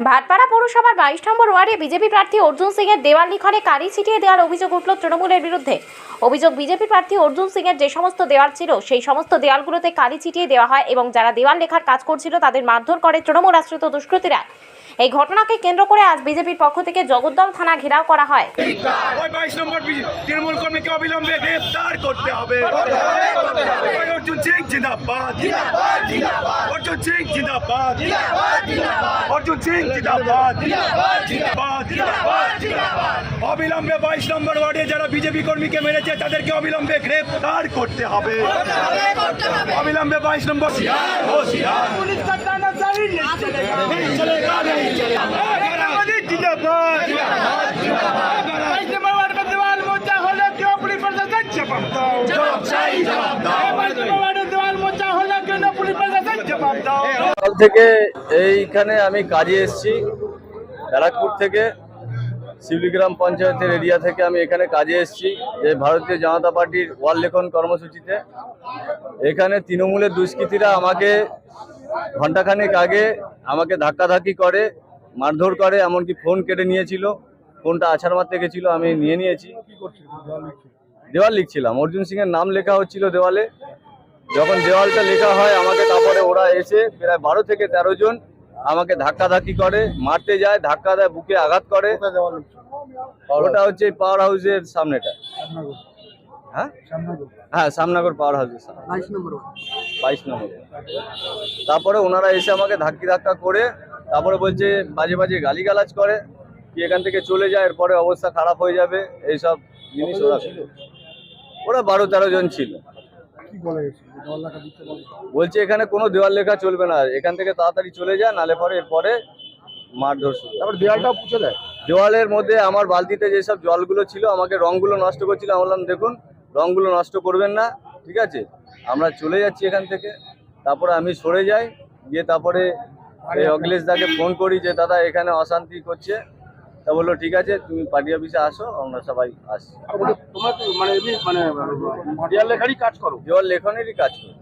ভাটপাড়া পৌরসভার বাইশ নম্বর ওয়ার্ডে বিজেপি প্রার্থী অর্জুন সিং এর দেওয়াল লিখনে কালি ছিটিয়ে দেওয়ার অভিযোগ উঠল তৃণমূলের বিরুদ্ধে। অভিযোগ, বিজেপি প্রার্থী অর্জুন সিং এর যে সমস্ত দেওয়াল ছিল, সেই সমস্ত দেওয়ালগুলোতে কালি ছিটিয়ে দেওয়া হয় এবং যারা দেওয়াল লেখার কাজ করছিল তাদের মারধর করে তৃণমূল আশ্রিত দুষ্কৃতীরা। এই ঘটনাকে কেন্দ্র করে আজ বিজেপির পক্ষ থেকে জগদ্দল থানা ঘেরাও করা হয়। তৃণমূল কর্মীকে অবিলম্বে গ্রেফতার করতে হবে। অর্জুন সিং জিন্দাবাদ অর্জুন সিং জিন্দাবাদ অর্জুন সিং জিন্দাবাদ জিন্দাবাদ অবিলম্বে বাইশ নম্বর ওয়ার্ডে যারা বিজেপি কর্মীকে মেরেছে তাদেরকে অবিলম্বে গ্রেফতার করতে হবে অবিলম্বে বাইশ নম্বর হোশিয়ার পুলিশ का तानाशाही नहीं चलेगा नहीं चलेगा मोदी जिंदाबाद जवाब থেকে এইখানে আমি কাজে এসেছি। ব্যারাকপুর থেকে শিবলিগ্রাম পঞ্চায়েতের এরিয়া থেকে আমি এখানে কাজে এসেছি। যে ভারতীয় জনতা পার্টির ওয়াল লেখন কর্মসূচিতে। এখানে তৃণমূলের দুষ্কৃতীরা আমাকে ঘন্টাখানেক আগে আমাকে ধাক্কাধাক্কি করে, মারধর করে, এমনকি ফোন কেটে নিয়েছিল। ফোনটা আছাড় মারতে গেছিল, আমি নিয়ে নিয়েছি। দেওয়াল লিখছিলাম। অর্জুন সিংয়ের নাম লেখা হচ্ছিল দেওয়ালে। যখন দেওয়ালটা লেখা হয় আমাকে তারপরে ওরা এসে প্রায় বারো থেকে তেরো জন আমাকে ধাক্কাধাক্কি করে মারতে যায় ধাক্কা দেয় বুকে আঘাত করে। ওটা হচ্ছে পাওয়ার হাউসের সামনেটা। হ্যাঁ? হ্যাঁ সামনাগর পাওয়ার হাউসের সামনে। বাইশ নম্বর তারপরে ওনারা এসে আমাকে ধাক্কি ধাক্কা করে তারপরে বলছে বাজে বাজে গালিগালাজ করে কি এখান থেকে চলে যায় এরপরে অবস্থা খারাপ হয়ে যাবে এইসব জিনিস ওরা ওরা বারো তেরো জন ছিল। বলছে এখানে কোনো দেওয়াল লেখা চলবে না। এখান থেকে তাড়াতাড়ি চলে যায় নালে পরে এরপরে মারধর শুরু তারপর দেওয়ালটাও পুছে দেয় দেওয়ালের মধ্যে আমার বালতিতে যেসব জলগুলো ছিল আমাকে রংগুলো নষ্ট করছিল আমি বললাম দেখুন রংগুলো নষ্ট করবেন না ঠিক আছে? আমরা চলে যাচ্ছি এখান থেকে। তারপরে আমি সরে যাই গিয়ে তারপরে অখিলেশ দাকে ফোন করি যে দাদা এখানে অশান্তি করছে। তা বলল ঠিক আছে তুমি পার্টি অফিসে আসো আমরা সবাই আসছি। তোমরা মানে মানে লেখারই কাজ করো? দেওয়াল লেখনেরই কাজ করি।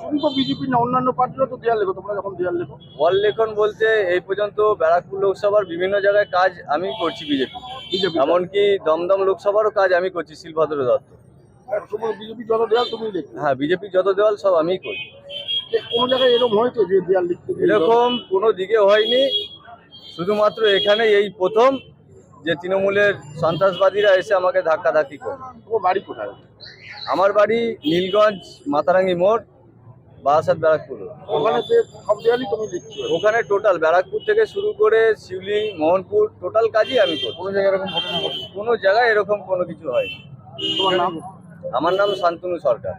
শুধু তো বিজেপি না অন্যান্য পার্টিরও তো লেখো তোমরা যখন দেওয়াল লেখো? ওয়াল লেখন বলতে এই পর্যন্ত ব্যারাকপুর লোকসভার বিভিন্ন জায়গায় কাজ আমি করছি বিজেপি। বিজেপি। এমনকি দমদম লোকসভারও কাজ আমি করছি শিলভদ্র দত্ত। বিজেপি যত দেওয়াল তুমি লিখো। হ্যাঁ বিজেপি যত দেওয়াল সব আমিই করি। কোনো জায়গায় এরকম হয়েছে যে লিখতে এরকম কোনো দিকে হয়নি। শুধুমাত্র এখানে এই প্রথম যে তৃণমূলের সন্ত্রাসবাদীরা এসে আমাকে ধাক্কাধাক্কি করে। বাড়ি কোথায়? আমার বাড়ি নীলগঞ্জ মাতারাঙ্গি মোড় বারাসাত ব্যারাকপুর। ওখানে যে সব তুমি লিখছো ওখানে টোটাল ব্যারাকপুর থেকে শুরু করে শিউলি মোহনপুর টোটাল কাজই আমি করি কোনো জায়গায় এরকম কোনো জায়গায় এরকম কোনো কিছু নাম? আমার নাম শান্তনু সরকার।